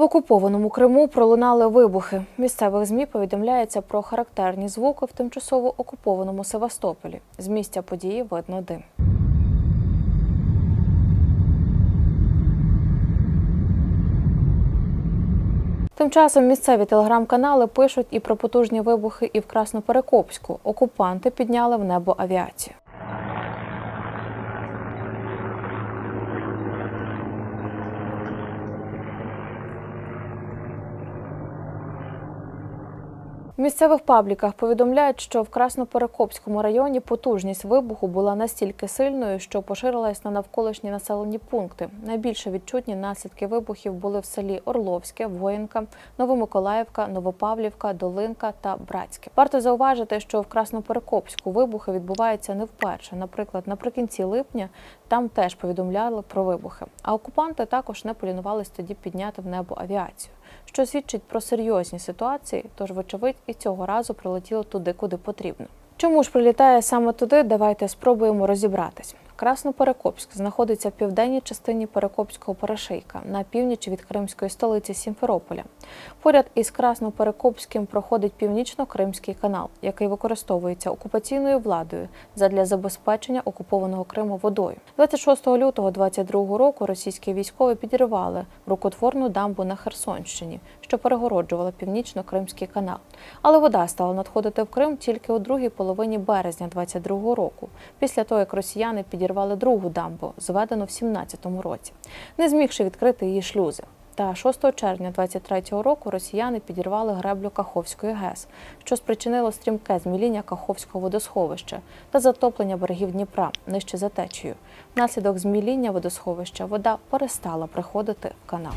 В окупованому Криму пролунали вибухи. Місцевих змі повідомляється про характерні звуки в тимчасово окупованому Севастополі. З місця події видно дим. Тим часом місцеві телеграм-канали пишуть і про потужні вибухи і в Красноперекопську. Окупанти підняли в небо авіацію. Місцевих пабліках повідомляють, що в Красноперекопському районі потужність вибуху була настільки сильною, що поширилась на навколишні населені пункти. Найбільше відчутні наслідки вибухів були в селі Орловське, Воїнка, Новомиколаївка, Новопавлівка, Долинка та Братське. Варто зауважити, що в Красноперекопську вибухи відбуваються не вперше. Наприклад, наприкінці липня там теж повідомляли про вибухи. А окупанти також не полінувались тоді підняти в небо авіацію, що свідчить про серйозні ситуації. Тож, вочевидь, і цього разу прилетіло туди, куди потрібно. Чому ж прилітає саме туди? Давайте спробуємо розібратись. Красноперекопськ знаходиться в південній частині Перекопського перешийка на північ від кримської столиці Сімферополя. Поряд із Красноперекопським проходить північно-кримський канал, який використовується окупаційною владою задля забезпечення окупованого Криму водою. 26 лютого 2022 року російські військові підірвали рукотворну дамбу на Херсонщині, що перегороджувала північно-кримський канал. Але вода стала надходити в Крим тільки у другій половині березня 2022 року, після того як росіяни підірвали другу дамбу, зведену в 17-му році, не змігши відкрити її шлюзи. Та 6 червня 23-го року росіяни підірвали греблю Каховської ГЕС, що спричинило стрімке зміління Каховського водосховища та затоплення берегів Дніпра нижче за течією. Внаслідок зміління водосховища вода перестала приходити в канал.